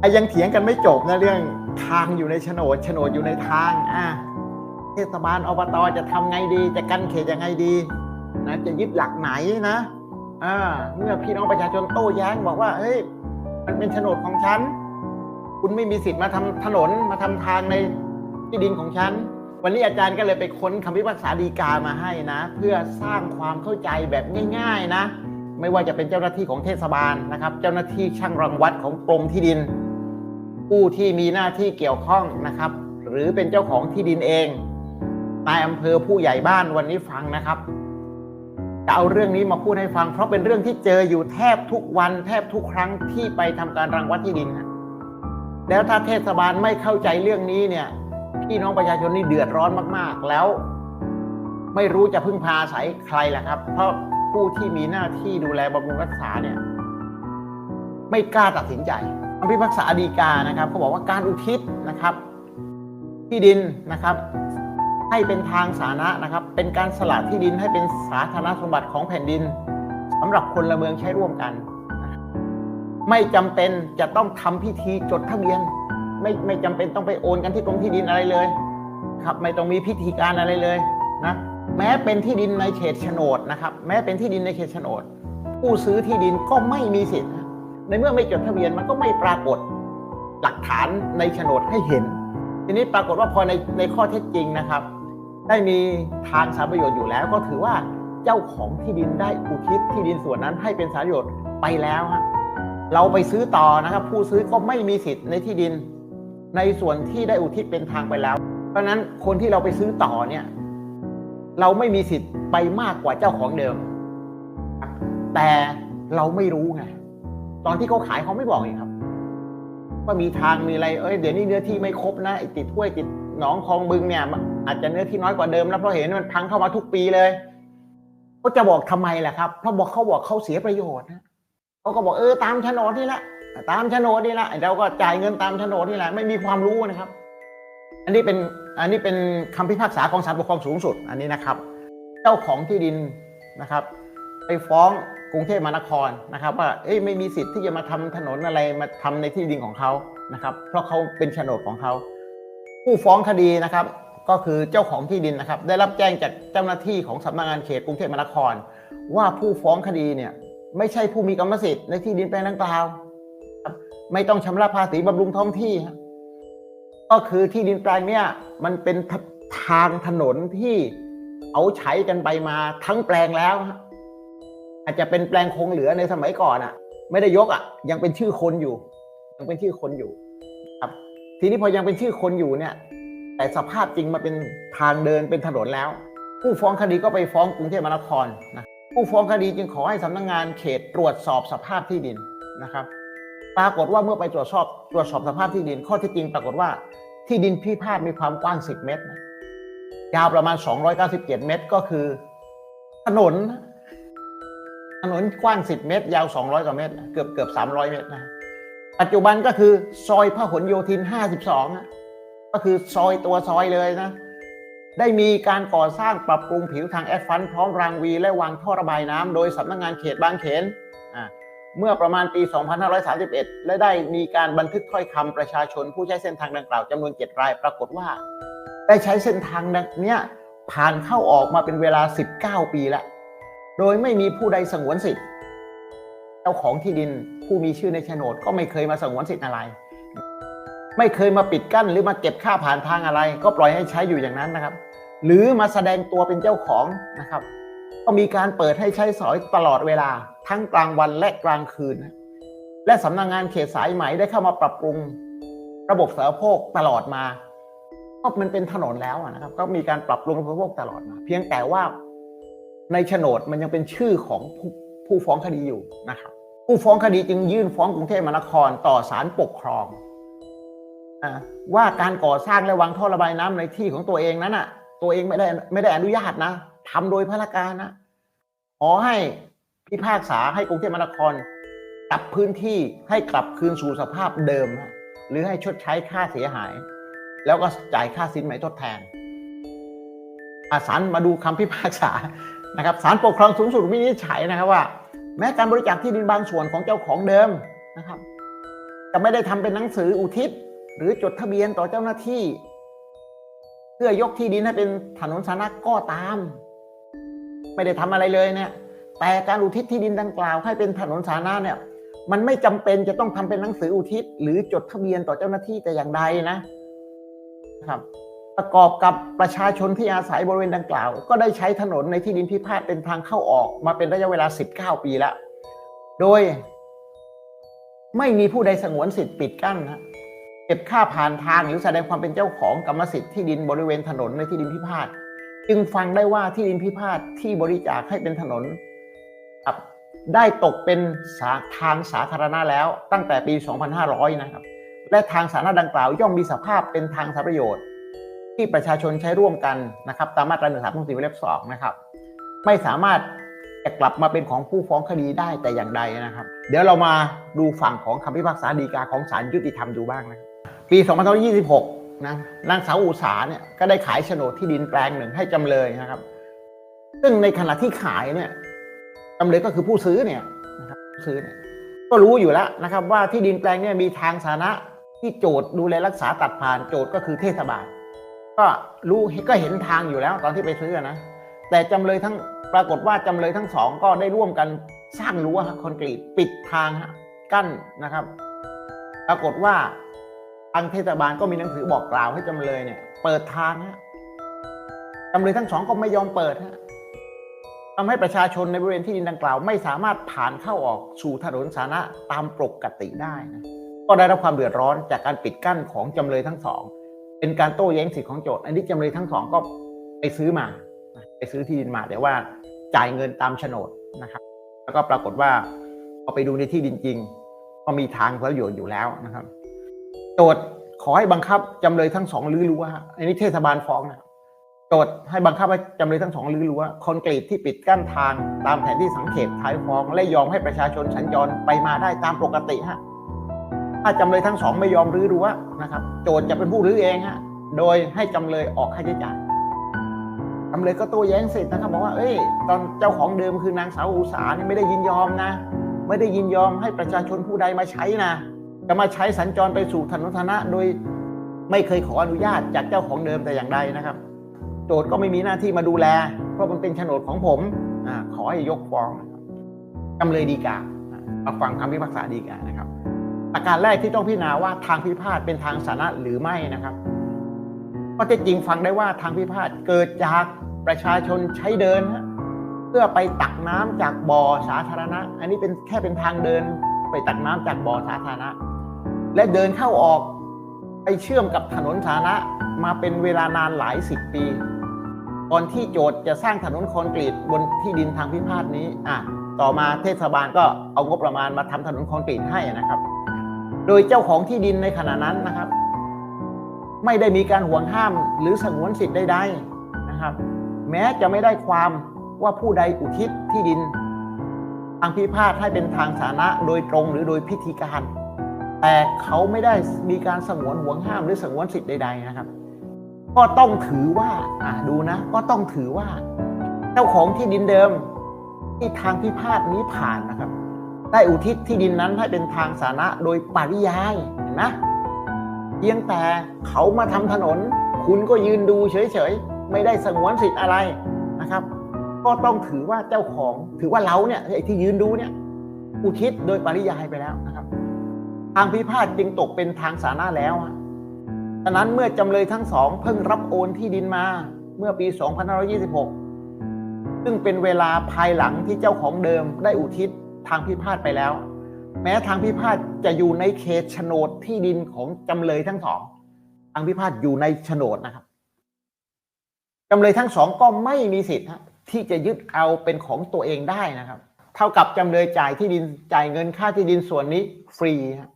ไอ้ยังเถียงกันไม่จบนะเรื่องทางอยู่ในโฉนดโฉนดอยู่ในทางอะเทศบาลอบตจะทำไงดี จะกันเขตยังไงดีนะจะยึดหลักไหนนะอ่าเมื่อพี่น้องประชาชนโต้แย้งบอกว่าเฮ้ยมันเป็นโฉนดของฉัน คุณไม่มีสิทธิ์มาทำถนนมาทำทางในที่ดินของฉัน วันนี้อาจารย์ก็เลยไปค้นคำพิพากษาฎีกามาให้นะ เพื่อสร้างความเข้าใจแบบง่าย ๆนะ ไม่ว่าจะเป็นเจ้าหน้าที่ของเทศบาลนะครับ เจ้าหน้าที่ช่างรังวัดของกรมที่ดิน ผู้ที่มีหน้าที่เกี่ยวข้องนะครับ หรือเป็นเจ้าของที่ดินเองนายอำเภอผู้ใหญ่บ้านวันนี้ฟังนะครับจะเอาเรื่องนี้มาพูดให้ฟัง เพราะเป็นเรื่องที่เจออยู่แทบทุกวันแทบทุกครั้งที่ไปทำการรังวัดที่ดินนะแล้วถ้าเทศบาลไม่เข้าใจเรื่องนี้เนี่ยพี่น้องประชาชนนี่เดือดร้อนมาก ๆ แล้ว ไม่รู้จะพึ่งพาอาศัยใครล่ะครับ เพราะผู้ที่มีหน้าที่ดูแลบำรุงรักษาเนี่ย ไม่กล้าตัดสินใจ พิพากษาฎีกานะครับเขาบอกว่าการอุทิศนะครับ ที่ดินนะครับ ให้เป็นทางสาธารณะนะครับ เป็นการสละที่ดินให้เป็นสาธารณสมบัติของแผ่นดินสำหรับคนละเมืองใช้ร่วมกัน ไม่จำเป็นจะต้องทำพิธีจดทะเบียน ไม่ไม่จำเป็นต้องไปโอนกันที่กรมที่ดินอะไรเลยครับไม่ต้องมีพิธีการอะไรเลยนะแม้เป็นที่ดินในเขตโฉนดนะครับ แม้เป็นที่ดินในเขตโฉนด ผู้ซื้อที่ดินก็ไม่มีสิทธิ์ ในเมื่อไม่จดทะเบียนมันก็ไม่ปรากฏหลักฐานในโฉนดให้เห็น ทีนี้ปรากฏว่าพอในในข้อเท็จจริงนะครับ ได้มีทางสารประโยชน์อยู่แล้ว ก็ถือว่าเจ้าของที่ดินได้อุทิศที่ดินส่วนนั้นให้เป็นสารประโยชน์ไปแล้วฮะเราไปซื้อต่อนะครับ ผู้ซื้อก็ไม่มีสิทธิ์ในที่ดิน ในส่วนที่ได้อุทิศเป็นทางไปแล้ว เพราะนั้นคนที่เราไปซื้อต่อเนี่ย เราไม่มีสิทธิ์ไปมากกว่าเจ้าของเดิม แต่เราไม่รู้ไง ตอนที่เขาขายเขาไม่บอกเองครับ ว่ามีทางมีอะไรเอ้ยเดี๋ยวนี้เนื้อที่ไม่ครบนะไอติดห้วยติดหนองคลองบึงเนี่ยอาจจะเนื้อที่น้อยกว่าเดิมแล้วเพราะเห็นมันพังเข้ามาทุกปีเลยเขาจะบอกทำไมล่ะครับเพราะบอกเขาบอกเขาเสียประโยชน์นะเขาก็บอกเออตามโฉนดนี่แหละตามโฉนดนี่แหละเราก็จ่ายเงินตามโฉนดนี่แหละไม่มีความรู้นะครับ อันนี้เป็นอันนี้เป็นคำพิพากษาของศาลปกครองสูงสุด อันนี้นะครับ เจ้าของที่ดินนะครับ ไปฟ้อง กรุงเทพมหานครนะครับ ว่าเอ้ยไม่มีสิทธิ์ที่จะมาทำถนนอะไรมาทำในที่ดินของเขานะครับ เพราะเขาเป็นโฉนดของเขาผู้ฟ้องคดีนะครับ ก็คือเจ้าของที่ดินนะครับ ได้รับแจ้งจากเจ้าหน้าที่ของสำนักงานเขตกรุงเทพมหานคร ว่าผู้ฟ้องคดีเนี่ยไม่ใช่ผู้มีกรรมสิทธิ์ในที่ดินแปลงดังกล่าวไม่ต้องชำระภาษีบำรุงท้องที่ ก็คือที่ดินแปลงเนี่ยมันเป็นทางถนนที่เอาใช้กันไปมาทั้งแปลงแล้ว อาจจะเป็นแปลงคงเหลือในสมัยก่อนอะ ไม่ได้ยกอะ ยังเป็นชื่อคนอยู่ ยังเป็นชื่อคนอยู่ ครับ ทีนี้พอยังเป็นชื่อคนอยู่เนี่ย แต่สภาพจริงมาเป็นทางเดินเป็นถนนแล้ว ผู้ฟ้องคดีก็ไปฟ้องกรุงเทพมหานครนะผู้ฟ้องคดีจึงขอให้สำนักงงานเขตตรวจสอบสภาพที่ดินนะครับ ปรากฏว่าเมื่อไปตรวจสอบตรวจสอบสภาพที่ดิน ข้อที่จริงปรากฏว่าที่ดินพิพาทมีความกว้าง 10 เมตร ยาวประมาณ 297 เมตรก็คือ ถนน ถนนกว้าง 10 เมตร ยาว 200 กว่าเมตร เกือบเกือบ300 เมตรนะปัจจุบันก็คือซอยพหลโยธิน 52ะก็คือซอยตัวซอยเลยนะ ได้มีการก่อสร้างปรับปรุงผิวทางแอสฟัลต์พร้อมรางวีและวางท่อระบายน้ำโดยสำนักงานเขตบางเขนอ่าเมื่อประมาณปี 2531 และได้มีการบันทึกถ้อยคำประชาชนผู้ใช้เส้นทางดังกล่าวจำนวน 7 ราย ปรากฏว่า ได้ใช้เส้นทางนี้ผ่านเข้าออกมาเป็นเวลา 19 ปีแล้ว โดยไม่มีผู้ใดสงวนสิทธิ์ เจ้าของที่ดินผู้มีชื่อในโฉนด ก็ไม่เคยมาสงวนสิทธิ์อะไร ไม่เคยมาปิดกั้นหรือมาเก็บค่าผ่านทางอะไร ก็ปล่อยให้ใช้อยู่อย่างนั้นนะครับ หรือมาแสดงตัวเป็นเจ้าของนะครับ ก็มีการเปิดให้ใช้สอยตลอดเวลา ทั้งกลางวันและกลางคืน และสำนักงงานเขตสายไหมได้เข้ามาปรับปรุง ระบบสาธารณโภคตลอดมาก็มันเป็นถนนแล้วนะครับ ก็มีการปรับปรุงระบบสาธารณโภคตลอดมา เพียงแต่ว่า ในโฉนดมันยังเป็นชื่อของผู้ผู้ฟ้องคดีอยู่นะครับ ผู้ฟ้องคดีจึงยื่นฟ้องกรุงเทพมหานครต่อศาลปกครองอว่าการก่อสร้างและวางท่อระบายน้ำในที่ของตัวเองนั้นอะ ตัวเองไม่ได้ไม่ได้อนุญาตนะทำโดยพระการนะขอให้พิพากษาให้กรุงเทพมหานครกลับพื้นที่ให้กลับคืนสู่สภาพเดิม หรือให้ชดใช้ค่าเสียหาย แล้วก็จ่ายค่าสินไหมทดแทนอาสารมาดูคำพิพากษา นะครับศาลปกครองสูงสุดวินิจฉัยนะครับว่า แม้การบริจาคที่ดินบางส่วนของเจ้าของเดิมนะครับจะไม่ได้ทำเป็นหนังสืออุทิศ หรือจดทะเบียนต่อเจ้าหน้าที่ เพื่อยกที่ดินให้เป็นถนนสาธารณะก็ตาม ไม่ได้ทำอะไรเลยเนี่ยแต่การอุทิศที่ดินดังกล่าวให้เป็นถนนสาธารณะเนี่ยมันไม่จำเป็นจะต้องทำเป็นหนังสืออุทิศ หรือจดทะเบียนต่อเจ้าหน้าที่แต่อย่างใดนะครับ ประกอบกับประชาชนที่อาศัยบริเวณดังกล่าว ก็ได้ใช้ถนนในที่ดินพิพาทเป็นทางเข้าออกมาเป็นระยะเวลา 19 ปีแล้ว โดย ไม่มีผู้ใดสงวนสิทธิ์ปิดกั้นนะเก็บค่าผ่านทางหรือแสดงความเป็นเจ้าของกรรมสิทธิ์ที่ดินบริเวณถนนในที่ดินพิพาทจึงฟังได้ว่าที่ดินพิพาทที่บริจาคให้เป็นถนนได้ตกเป็นสาทางสาธารณะแล้วตั้งแต่ปี 2500 นะครับ และทางสาธารณะดังกล่าวย่อมมีสภาพเป็นทางสาประโยชน์ ที่ประชาชนใช้ร่วมกันนะครับตามมาตราหนึ่งสามสี่วงเล็บสองนะครับ ไม่สามารถจะกลับมาเป็นของผู้ฟ้องคดีได้แต่อย่างใดนะครับ เดี๋ยวเรามาดูฝั่งของคำพิพากษาฎีกาของศาลยุติธรรมดูบ้างนะปี2526นะนางสาวอุสาเนี่ยก็ได้ขายโฉนดที่ดินแปลงหนึ่งให้จำเลยนะครับ ซึ่งในขณะที่ขายเนี่ยจำเลยก็คือผู้ซื้อเนี่ยนะครับผู้ซื้อเนี่ยก็รู้อยู่แล้วนะครับว่าที่ดินแปลงเนี่ยมีทางสาธารณะที่โจทย์ดูแลรักษาตัดผ่านโจทย์ก็คือเทศบาล ก็รู้ก็เห็นทางอยู่แล้วตอนที่ไปซื้อนะ แต่จำเลยทั้งปรากฏว่าจำเลยทั้งสองก็ได้ร่วมกันสร้างรั้วคอนกรีตปิดทางกั้นนะครับ ปรากฏว่าทางเทศบาลก็มีหนังสือบอกกล่าวให้จำเลยเนี่ย เปิดทางฮะจำเลยทั้งสองก็ไม่ยอมเปิดฮะทำให้ประชาชนในบริเวณที่ดินดังกล่าว ไม่สามารถผ่านเข้าออกสู่ถนนสาธารณะตามปกติได้นะก็ได้รับความเดือดร้อนจากการปิดกั้นของจำเลยทั้งสอง เป็นการโต้แย้งสิทธิของโจทย์ อันนี้จำเลยทั้งสองก็ไปซื้อมา ไปซื้อที่ดินมาแต่ว่าจ่ายเงินตามโฉนดนะครับ แล้วก็ปรากฏว่าพอไปดูในที่ดินจริง ก็มีทางประโยชน์อยู่แล้วนะครับ โจทย์ขอให้บังคับจำเลยทั้งสองรื้อรั้วอันนี้เทศบาลฟ้องนะครับโจทย์ให้บังคับให้จำเลยทั้งสองรื้อรั้วคอนกรีตที่ปิดกั้นทางตามแผนที่สังเขตท้ายฟ้อง และยอมให้ประชาชนสัญจรไปมาได้ตามปกติฮะ ถ้าจำเลยทั้งสองไม่ยอมรื้อรั้วนะครับ โจทย์จะเป็นผู้รื้อเองฮะโดยให้จำเลยออกค่าใช้จ่ายจำเลยก็โต้แย้งเสิทธิ์นะครับบอกว่าเอ้ย ตอนเจ้าของเดิมคือนางสาวอุสานี่ไม่ได้ยินยอมนะ ไม่ได้ยินยอมให้ประชาชนผู้ใดมาใช้นะจะมาใช้สัญจรไปสู่ถนนธารณะโดยไม่เคยขออนุญาตจากเจ้าของเดิมแต่อย่างใดนะครับ โจทย์ก็ไม่มีหน้าที่มาดูแล เพราะมันเป็นโฉนดของผมอขอให้ยกฟ้องจำเลยดีกามาฟังคำพิพากษาดีกานะครับ ประการแรกที่ต้องพิจารณาว่าทางพิพาทเป็นทางสาธารณะหรือไม่นะครับก็จะจริงฟังได้ว่าทางพิพาทเกิดจากประชาชนใช้เดิน เพื่อไปตักน้ำจากบ่อสาธารณะ อันนี้เป็นแค่เป็นทางเดิน ไปตักน้ำจากบ่อสาธารณะ และเดินเข้าออกไปเชื่อมกับถนนสาธารณะมาเป็นเวลานานหลายสิบปีก่อนที่โจทย์จะสร้างถนนคอนกรีตบนที่ดินทางพิพาทนี้อะต่อมาเทศบาลก็เอางบประมาณมาทำถนนคอนกรีตให้นะครับ โดยเจ้าของที่ดินในขณะนั้นนะครับ ไม่ได้มีการห่วงห้ามหรือสงวนสิทธิ์ใดๆนะครับ แม้จะไม่ได้ความว่าผู้ใดอุทิศที่ดิน ทางพิพาทให้เป็นทางสาธารณะโดยตรงหรือโดยพิธีการ แต่เขาไม่ได้มีการสงวนห่วงห้ามหรือสงวนสิทธิ์ใด ๆนะครับ ก็ต้องถือว่าอ่าดูนะ ก็ต้องถือว่า เจ้าของที่ดินเดิมที่ทางพิพาทนี้ผ่านนะครับ ได้อุทิศที่ดินนั้นให้เป็นทางสาธารณะโดยปริยายเห็นไหมเพียงแต่เขามาทำถนน คุณก็ยืนดูเฉยๆ ไม่ได้สงวนสิทธิ์อะไรนะครับ ก็ต้องถือว่าเจ้าของถือว่าเราเนี่ยไอ้ที่ยืนดูเนี่ยอุทิศโดยปริยายไปแล้วนะครับ ทางพิพาทจึงตกเป็นทางสาธารณะแล้วอะฉะนั้นเมื่อจำเลยทั้งสองเพิ่งรับโอนที่ดินมาเมื่อปี 2526 ซึ่งเป็นเวลาภายหลังที่เจ้าของเดิมได้อุทิศ ทางพิพาทไปแล้ว แม้ทางพิพาทจะอยู่ในเขตโฉนดที่ดินของจำเลยทั้งสองทางพิพาทอยู่ในโฉนดนะครับจำเลยทั้งสองก็ไม่มีสิทธิ์ที่จะยึดเอาเป็นของตัวเองได้นะครับ เท่ากับจำเลยจ่ายที่ดินจ่ายเงินค่าที่ดินส่วนนี้ฟรีฮะ